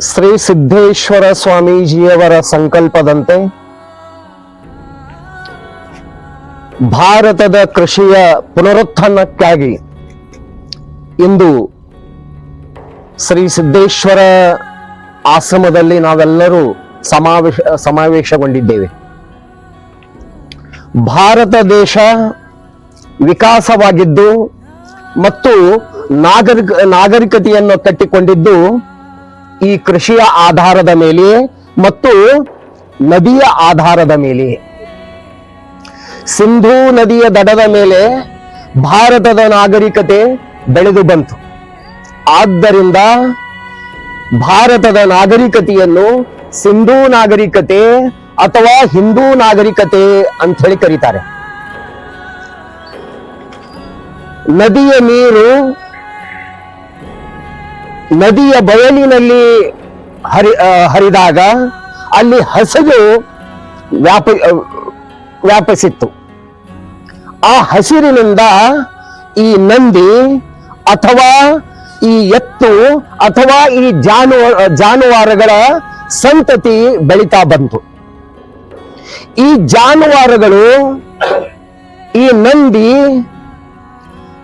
ಶ್ರೀ ಸಿದ್ದೇಶ್ವರ ಸ್ವಾಮೀಜಿಯವರ ಸಂಕಲ್ಪದಂತೆ ಭಾರತದ ಕೃಷಿಯ ಪುನರುತ್ಥಾನಕ್ಕಾಗಿ ಇಂದು ಶ್ರೀ ಸಿದ್ದೇಶ್ವರ ಆಶ್ರಮದಲ್ಲಿ ನಾವೆಲ್ಲರೂ ಸಮಾವೇಶ, ಸಮಾವೇಶಗೊಂಡಿದ್ದೇವೆ. ಭಾರತ ದೇಶ ವಿಕಾಸವಾಗಿದ್ದು ಮತ್ತು ನಾಗರಿಕ, ನಾಗರಿಕತೆಯನ್ನು ಕಟ್ಟಿಕೊಂಡಿದ್ದು ಈ ಕೃಷಿಯ ಆಧಾರದ ಮೇಲೆ ಮತ್ತು ನದಿಯ ಆಧಾರದ ಮೇಲೆ. ಸಿಂಧೂ ನದಿಯ ದಡದ ಮೇಲೆ ಭಾರತದ ನಾಗರಿಕತೆ ಬೆಳೆದು ಬಂತು. ಆದ್ದರಿಂದ ಭಾರತದ ನಾಗರಿಕತೆಯನ್ನು ಸಿಂಧೂ ನಾಗರಿಕತೆ ಅಥವಾ ಹಿಂದೂ ನಾಗರಿಕತೆ ಅಂತ ಹೇಳಿ ಕರೀತಾರೆ. ನದಿಯ ನೀರು ನದಿಯ ಬಯಲಿನಲ್ಲಿ ಹರಿ ಹರಿದಾಗ ಅಲ್ಲಿ ಹಸಿರು ವ್ಯಾಪ ವ್ಯಾಪಿಸಿತ್ತು. ಆ ಹಸಿರಿನಿಂದ ಈ ನಂದಿ ಅಥವಾ ಈ ಎತ್ತು ಅಥವಾ ಈ ಜಾನುವ ಜಾನುವಾರುಗಳ ಸಂತತಿ ಬೆಳೀತಾ ಬಂತು. ಈ ಜಾನುವಾರುಗಳು ಈ ನಂದಿ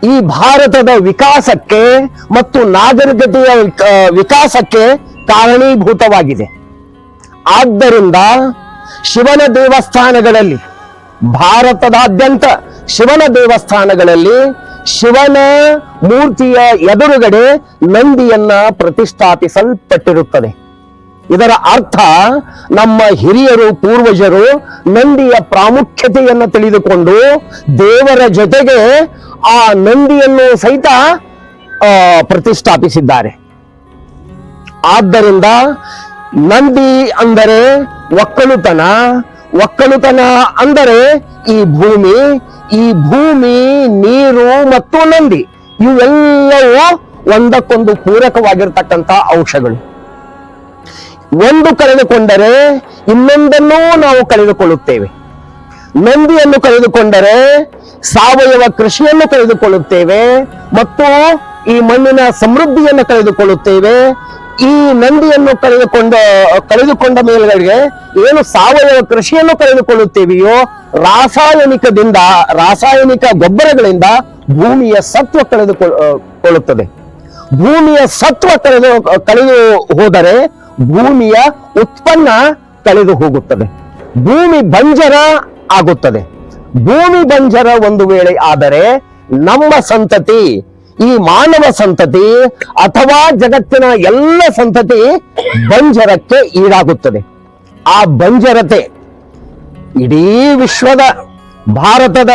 ಈ ಭಾರತದ ವಿಕಾಸಕ್ಕೆ ಮತ್ತು ನಾಗರಿಕತೆಯ ವಿಕಾಸಕ್ಕೆ ಕಾರಣೀಭೂತವಾಗಿದೆ. ಆದ್ದರಿಂದ ಶಿವನ ದೇವಸ್ಥಾನಗಳಲ್ಲಿ, ಭಾರತದಾದ್ಯಂತ ಶಿವನ ದೇವಸ್ಥಾನಗಳಲ್ಲಿ ಶಿವನ ಮೂರ್ತಿಯ ಎದುರುಗಡೆ ನಂದಿಯನ್ನ ಪ್ರತಿಷ್ಠಾಪಿಸಲ್ಪಟ್ಟಿರುತ್ತದೆ. ಇದರ ಅರ್ಥ ನಮ್ಮ ಹಿರಿಯರು, ಪೂರ್ವಜರು ನಂದಿಯ ಪ್ರಾಮುಖ್ಯತೆಯನ್ನು ತಿಳಿದುಕೊಂಡು ದೇವರ ಜೊತೆಗೆ ಆ ನಂದಿಯನ್ನು ಸಹಿತ ಪ್ರತಿಷ್ಠಾಪಿಸಿದ್ದಾರೆ. ಆದ್ದರಿಂದ ನಂದಿ ಅಂದರೆ ಒಕ್ಕಲುತನ. ಒಕ್ಕಲುತನ ಅಂದರೆ ಈ ಭೂಮಿ. ಈ ಭೂಮಿ, ನೀರು ಮತ್ತು ನಂದಿ. ಇವೆಲ್ಲವೂ ಒಂದಕ್ಕೊಂದು ಪೂರಕವಾಗಿರ್ತಕ್ಕಂಥ ಅಂಶಗಳು. ಒಂದು ಕಳೆದುಕೊಂಡರೆ ಇನ್ನೊಂದನ್ನೂ ನಾವು ಕಳೆದುಕೊಳ್ಳುತ್ತೇವೆ. ನಂದಿಯನ್ನು ಕಳೆದುಕೊಂಡರೆ ಸಾವಯವ ಕೃಷಿಯನ್ನು ಕಳೆದುಕೊಳ್ಳುತ್ತೇವೆ ಮತ್ತು ಈ ಮಣ್ಣಿನ ಸಮೃದ್ಧಿಯನ್ನು ಕಳೆದುಕೊಳ್ಳುತ್ತೇವೆ. ಈ ನಂದಿಯನ್ನು ಕಳೆದುಕೊಂಡ ಕಳೆದುಕೊಂಡ ಮೇಲೆಗಳಿಗೆ ಏನು ಸಾವಯವ ಕೃಷಿಯನ್ನು ಕಳೆದುಕೊಳ್ಳುತ್ತೇವೆಯೋ, ರಾಸಾಯನಿಕದಿಂದ, ರಾಸಾಯನಿಕ ಗೊಬ್ಬರಗಳಿಂದ ಭೂಮಿಯ ಸತ್ವ ಕಳೆದುಕೊಳ್ಳುತ್ತದೆ ಭೂಮಿಯ ಸತ್ವ ಕಳೆದು ಕಳೆದು ಹೋದರೆ ಭೂಮಿಯ ಉತ್ಪನ್ನ ಕಳೆದು ಹೋಗುತ್ತದೆ. ಭೂಮಿ ಬಂಜರ ಆಗುತ್ತದೆ. ಭೂಮಿ ಬಂಜರ ಒಂದು ವೇಳೆ ಆದರೆ ನಮ್ಮ ಸಂತತಿ, ಈ ಮಾನವ ಸಂತತಿ ಅಥವಾ ಜಗತ್ತಿನ ಎಲ್ಲ ಸಂತತಿ ಬಂಜರಕ್ಕೆ ಈಡಾಗುತ್ತದೆ. ಆ ಬಂಜರತೆ ಇಡೀ ವಿಶ್ವದ, ಭಾರತದ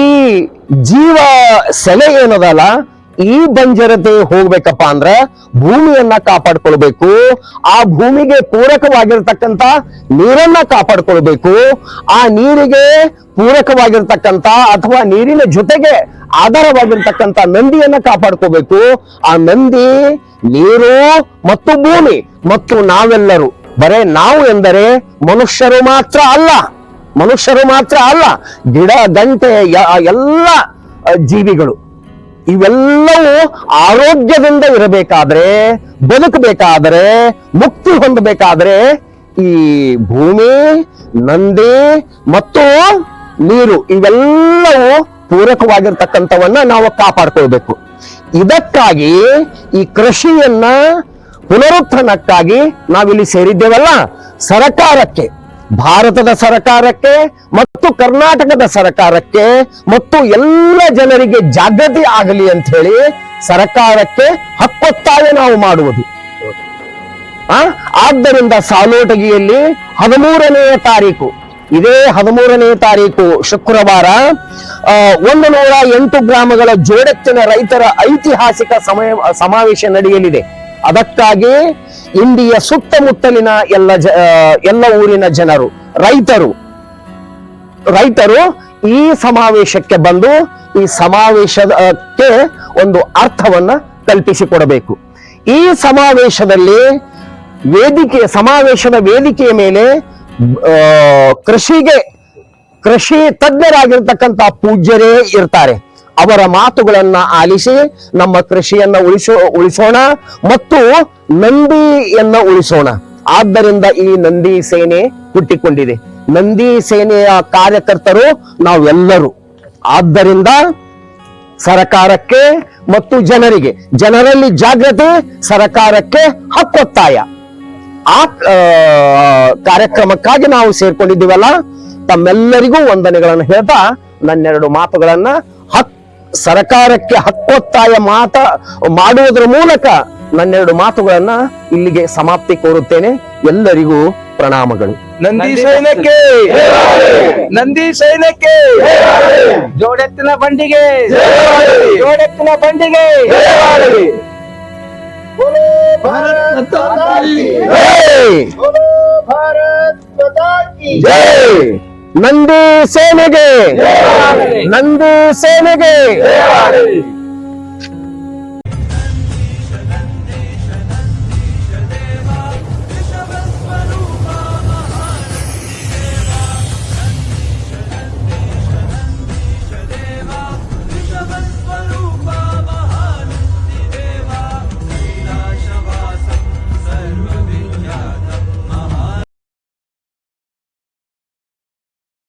ಈ ಜೀವ ಸೆಲೆ ಏನದಲ್ಲ ಈ ಬಂಜರತೆ ಹೋಗ್ಬೇಕಪ್ಪ ಅಂದ್ರ ಭೂಮಿಯನ್ನ ಕಾಪಾಡ್ಕೊಳ್ಬೇಕು. ಆ ಭೂಮಿಗೆ ಪೂರಕವಾಗಿರ್ತಕ್ಕಂತ ನೀರನ್ನ ಕಾಪಾಡ್ಕೊಳ್ಬೇಕು. ಆ ನೀರಿಗೆ ಪೂರಕವಾಗಿರ್ತಕ್ಕಂತ ಅಥವಾ ನೀರಿನ ಜೊತೆಗೆ ಆಧಾರವಾಗಿರ್ತಕ್ಕಂತ ನಂದಿಯನ್ನ ಕಾಪಾಡ್ಕೋಬೇಕು ಆ ನಂದಿ, ನೀರು ಮತ್ತು ಭೂಮಿ ಮತ್ತು ನಾವೆಲ್ಲರೂ. ಬರೇ ನಾವು ಎಂದರೆ ಮನುಷ್ಯರು ಮಾತ್ರ ಅಲ್ಲ. ಮನುಷ್ಯರು ಮಾತ್ರ ಅಲ್ಲ. ಗಿಡ, ಗಂಟೆ ಎಲ್ಲ ಜೀವಿಗಳು. ಇವೆಲ್ಲವೂ ಆರೋಗ್ಯದಿಂದ ಇರಬೇಕಾದ್ರೆ, ಬದುಕಬೇಕಾದ್ರೆ, ಮುಕ್ತಿ ಹೊಂದಬೇಕಾದ್ರೆ ಈ ಭೂಮಿ, ನಂದಿ ಮತ್ತು ನೀರು ಇವೆಲ್ಲವೂ ಪೂರಕವಾಗಿರ್ತಕ್ಕಂಥವನ್ನ ನಾವು ಕಾಪಾಡ್ಕೊಳ್ಬೇಕು. ಇದಕ್ಕಾಗಿ ಈ ಕೃಷಿಯನ್ನ ಪುನರುತ್ಥಾನಕ್ಕಾಗಿ ನಾವಿಲ್ಲಿ ಸೇರಿದ್ದೇವಲ್ಲ, ಸರಕಾರಕ್ಕೆ. ಭಾರತದ ಸರಕಾರಕ್ಕೆ ಮತ್ತು ಕರ್ನಾಟಕದ ಸರಕಾರಕ್ಕೆ ಮತ್ತು ಎಲ್ಲ ಜನರಿಗೆ ಜಾಗೃತಿ ಆಗಲಿ ಅಂತ ಹೇಳಿ ಸರಕಾರಕ್ಕೆ ಹಕ್ಕೊತ್ತಾಯ ನಾವು ಮಾಡುವುದು? ಆದ್ದರಿಂದ ಸಾಲೋಟಗಿಯಲ್ಲಿ ಹದಿಮೂರನೆಯ ತಾರೀಕು, ಇದೇ ಹದಿಮೂರನೇ ತಾರೀಕು ಶುಕ್ರವಾರ ಒಂದು ನೂರ ಎಂಟು ಗ್ರಾಮಗಳ ಜೋಡೆತ್ತಿನ ರೈತರ ಐತಿಹಾಸಿಕ ಸಮಯ, ಸಮಾವೇಶ ನಡೆಯಲಿದೆ ಅದಕ್ಕಾಗಿ ಇಂಡಿಯ ಸುತ್ತಮುತ್ತಲಿನ ಎಲ್ಲ ಎಲ್ಲ ಊರಿನ ಜನರು, ರೈತರು ರೈತರು ಈ ಸಮಾವೇಶಕ್ಕೆ ಬಂದು ಈ ಸಮಾವೇಶಕ್ಕೆ ಒಂದು ಅರ್ಥವನ್ನ ಕಲ್ಪಿಸಿಕೊಡಬೇಕು. ಈ ಸಮಾವೇಶದಲ್ಲಿ ವೇದಿಕೆ, ಸಮಾವೇಶದ ವೇದಿಕೆಯ ಮೇಲೆ ಕೃಷಿಗೆ, ಕೃಷಿ ತಜ್ಞರಾಗಿರ್ತಕ್ಕಂಥ ಪೂಜ್ಯರೇ ಇರ್ತಾರೆ. ಅವರ ಮಾತುಗಳನ್ನ ಆಲಿಸಿ ನಮ್ಮ ಕೃಷಿಯನ್ನ ಉಳಿಸೋ, ಉಳಿಸೋಣ ಮತ್ತು ನಂದಿಯನ್ನ ಉಳಿಸೋಣ. ಆದ್ದರಿಂದ ಈ ನಂದಿ ಸೇನೆ ಹುಟ್ಟಿಕೊಂಡಿದೆ. ನಂದಿ ಸೇನೆಯ ಕಾರ್ಯಕರ್ತರು ನಾವೆಲ್ಲರೂ. ಆದ್ದರಿಂದ ಸರಕಾರಕ್ಕೆ ಮತ್ತು ಜನರಿಗೆ, ಜನರಲ್ಲಿ ಜಾಗೃತಿ, ಸರಕಾರಕ್ಕೆ ಹಕ್ಕೊತ್ತಾಯ. ಆ ಕಾರ್ಯಕ್ರಮಕ್ಕಾಗಿ ನಾವು ಸೇರ್ಕೊಂಡಿದ್ದೀವಲ್ಲ, ತಮ್ಮೆಲ್ಲರಿಗೂ ವಂದನೆಗಳನ್ನು ಹೇಳ್ತಾ ನನ್ನೆರಡು ಮಾತುಗಳನ್ನ ಹಕ್ ಸರಕಾರಕ್ಕೆ ಹಕ್ಕೊತ್ತಾಯ ಮಾತ ಮಾಡುವುದರ ಮೂಲಕ ನನ್ನೆರಡು ಮಾತುಗಳನ್ನ ಇಲ್ಲಿಗೆ ಸಮಾಪ್ತಿ ಕೋರುತ್ತೇನೆ. ಎಲ್ಲರಿಗೂ ಪ್ರಣಾಮಗಳು. ನಂದಿ ಸೈನ್ಯಕ್ಕೆ ನಂದಿ ಸೈನ್ಯಕ್ಕೆ ಜೋಡೆತ್ತಿನ ಬಂಡಿಗೆ ಜೋಡೆತ್ತಿನ ಬಂಡಿಗೆ ಜೈ! ಜೈ ನಂದಿ ಸೇನೆಗೆ ನಂದಿ ಸೇನೆಗೆ